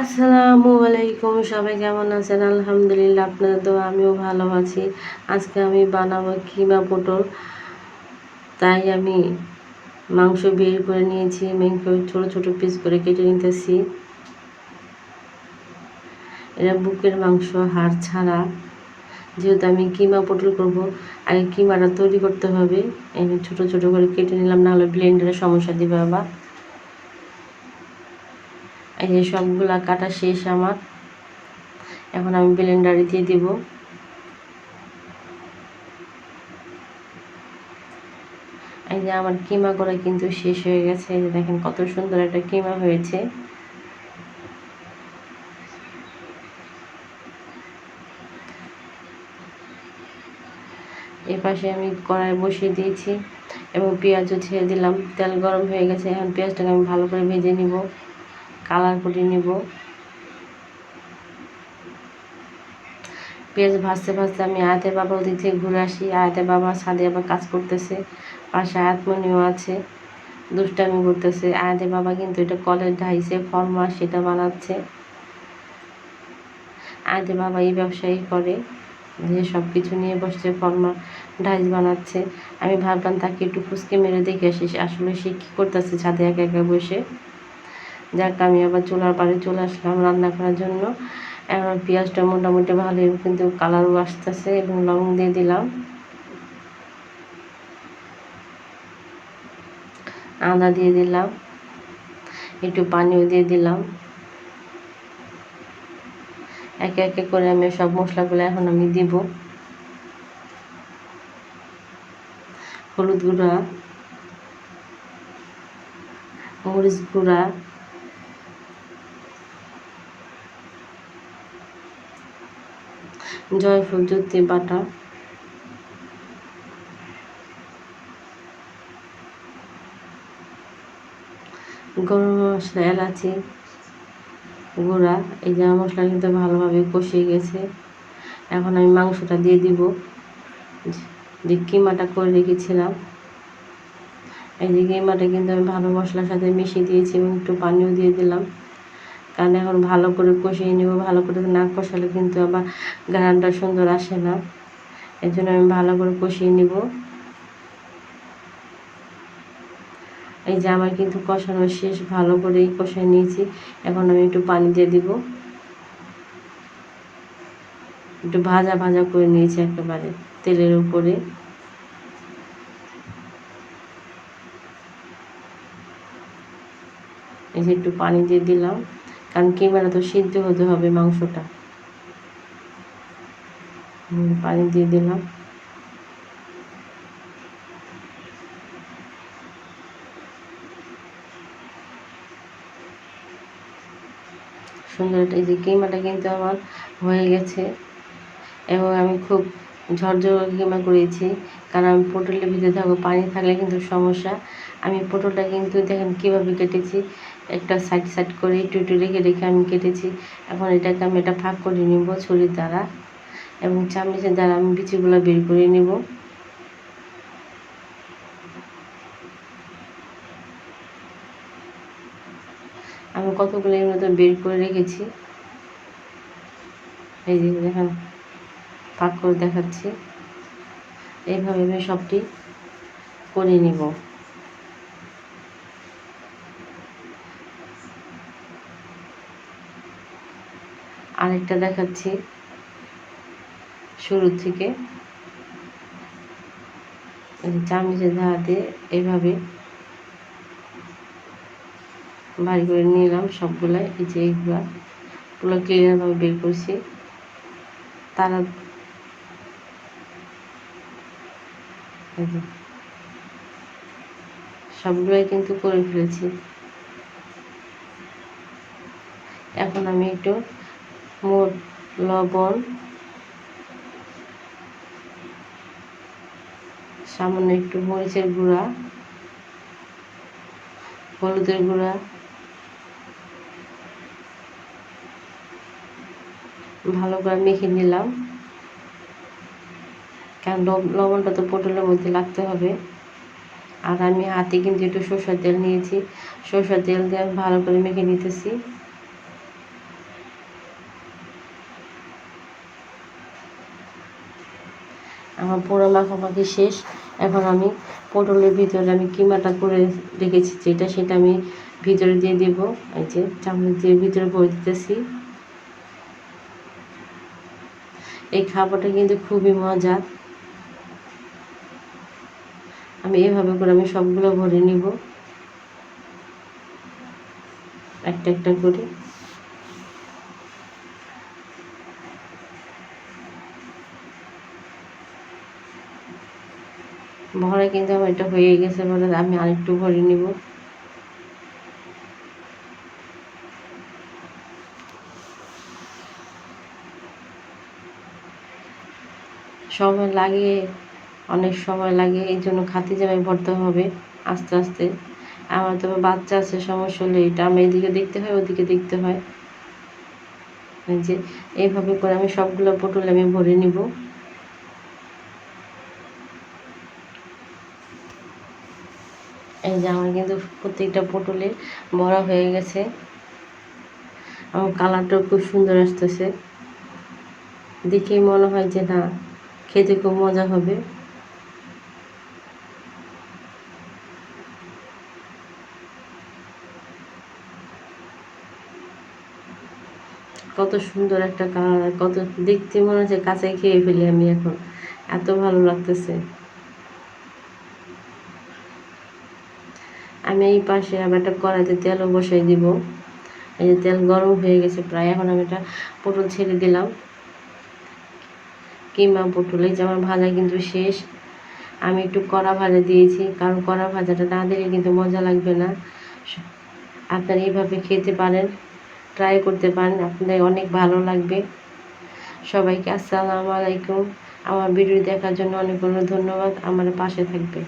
আসসালামু আলাইকুম, সবাই কেমন আছেন? আলহামদুলিল্লাহ, আপনাদের তো আমিও ভালো আছি। আজকে আমি বানাবো কিমা পটল। তাই আমি মাংস বের করে নিয়েছি, মাংস ছোট ছোট পিস করে কেটে নিতেছি। এটা বুকের মাংস, হাড় ছাড়া। যেহেতু আমি কিমা পটল করব, আগে কিমাটা তৈরি করতে হবে। আমি ছোট ছোট করে কেটে নিলাম, নাহলে ব্লেন্ডারে সমস্যা দিবে আবার। এই যে সবগুলা কাটা শেষ আমার। এখন আমি ব্লেন্ডারে দিয়ে দিব। এই যে আমার কিমা করা কিন্তু শেষ হয়ে গেছে। এই যে দেখেন কত সুন্দর একটা কিমা হয়েছে। এ পাশে আমি কড়াই বসিয়ে দিয়েছি এবং পেঁয়াজও ছেড়ে দিলাম। তেল গরম হয়ে গেছে। এখন পেঁয়াজটাকে আমি ভালো করে ভেজে নিব। কালার করে নিব। পেঁয়াজ ভাজতে ভাজতে আমি আয়াতে বাবা ওদিক থেকে ঘুরে আসি। আয়াতে বাবা ছাদে আবার কাজ করতেছে, পাশে আয়াতমণিও আছে, দুষ্টামি করতেছে। আয়াতে বাবা কিন্তু এটা কলের ঢাইছে ফরমা সেটা বানাচ্ছে। আয়াতে বাবা এই ব্যবসায়ী করে, যে সব কিছু নিয়ে বসছে ফর্মা ঢাইস বানাচ্ছে। আমি ভাবলাম তাকে একটু ফুসকে মেরে দেখে আসি, আসলে সে কী করতেছে ছাদে একা একা বসে। যাক, আমি আবার চুলার পাড়ে চলে আসলাম রান্না করার জন্য। এখন পেঁয়াজটা মোটামুটি ভালোই, কিন্তু কালারও আসতেছে এবং লবণ দিয়ে দিলাম। আদা দিয়ে দিলাম, একটু পানিও দিয়ে দিলাম। একে একে করে আমি সব মশলাগুলো এখন আমি দিব। হলুদ গুঁড়া, মরিচ গুঁড়া জয়ফুল জ্যোতি বাটা। গরম মশলা, এলাচি গুঁড়া, এই যে মশলা কিন্তু ভালোভাবে কষিয়ে গেছে। এখন আমি মাংসটা দিয়ে দিব। যে কিমাটা করে রেখেছিলাম, এই যে কিমাটা কিন্তু আমি ভালো মশলার সাথে মিশিয়ে দিয়েছি এবং একটু পানিও দিয়ে দিলাম। কারণ এখন ভালো করে কষিয়ে নেব, ভালো করে না কষালে কিন্তু আবার গানটা সুন্দর আসে না। এর জন্য আমি ভালো করে কষিয়ে নিব। এই যে আমার কিন্তু কষানো শেষ, ভালো করেই কষাই নিয়েছি। এখন আমি একটু পানি দিয়ে দিব। একটু ভাজা ভাজা করে নিয়েছি একেবারে তেলের উপরে। এই যে একটু পানি দিয়ে দিলাম। কারণ কিমাটা তো? সিদ্ধ হতে হবে মাংসটা। পানি দিয়ে দিলাম। সুন্দর, এই যে কিমাটা কিন্তু আমার হয়ে গেছে। এবং আমি খুব ঝরঝর কিমা করেছি। কারণ আমি পটলের ভিতরে থাকব, পানি থাকলে কিন্তু সমস্যা। আমি পটলটা কিন্তু দেখেন কীভাবে কেটেছি, একটা সাইড সাইড করে একটু একটু রেখে রেখে আমি কেটেছি। এখন এটাকে আমি এটা ফাঁক করে নিব ছুরির দ্বারা এবং চামচের দ্বারা আমি বিচিগুলো বের করে নিব। আমি কতগুলো এর মতো বের করে রেখেছি। এই যে দেখেন, ফাঁক করে দেখাচ্ছি। এইভাবে আমি সবটি করে নিব। আরেকটা দেখাচ্ছি শুরু থেকে। চামচের ধারা দিয়ে এইভাবে বাড়ি করে নিলাম সবগুলাই। এই যে এইগুলা পুরো ক্লিয়ারভাবে বের করছি। তারা সবগুলাই কিন্তু করে ফেলেছি। এখন আমি একটু মোট লবণ সামান্য একটু মরিচের গুঁড়া, হলুদের গুঁড়া, ভালো করে মেখে নিলাম। কারণ লবণটা তো পটলের মধ্যে লাগতে হবে। আর আমি হাতে কিন্তু একটু সরষের তেল নিয়েছি। সর্ষের তেল দিয়ে আমি ভালো করে মেখে নিতেছি। আমার পোড়া মাখামাখি শেষ। এখন আমি পটলের ভিতরে আমি কিমাটা করে রেখেছি, যেটা সেটা আমি ভিতরে দিয়ে দেব। এই যে চামচ দিয়ে ভিতরে ভরে দিতেছি। এই খাবারটা কিন্তু খুবই মজার। আমি এভাবে করে আমি সবগুলো ভরে নিব। একটা একটা করে। ভরে কিন্তু আমার এটা হয়ে গেছে বলে আমি আরেকটু ভরে নিব। সময় লাগে অনেক সময় লাগে, এই জন্য খাতি জামাই ভরতে হবে আস্তে আস্তে। আমার তো বাচ্চা আছে, সমস্যা হলে এটা আমি এদিকে দেখতে হয়, ওদিকে দেখতে হয়। যে, এইভাবে করে আমি সবগুলো পটল আমি ভরে নিব। এই যে আমার কিন্তু প্রত্যেকটা পটলে বড়া হয়ে গেছে। আমার কালারটাও খুব সুন্দর আসতেছে। দেখেই মনে হয় যে না, খেতে খুব মজা হবে। কত সুন্দর একটা কালার, কত দেখতে মনে হচ্ছে কাঁচাই খেয়ে ফেলি আমি এখন। এত ভালো লাগতেছে। আমি এই পাশে আবার একটা কড়াইতে তেলও বসাই দিব। এই যে তেল গরম হয়ে গেছে প্রায়, এখন আমি এটা পটল ছেড়ে দিলাম। কিমা পটল, এই যে আমার ভাজা কিন্তু শেষ। আমি একটু কড়া ভাজা দিয়েছি, কারণ কড়া ভাজাটা না দিলে কিন্তু মজা লাগবে না। আপনারা এইভাবে খেতে পারেন। ট্রাই করতে পারেন, আপনাদের অনেক ভালো লাগবে। সবাইকে আসসালামু আলাইকুম। আমার ভিডিও দেখার জন্য অনেক অনেক ধন্যবাদ। আমার পাশে থাকবে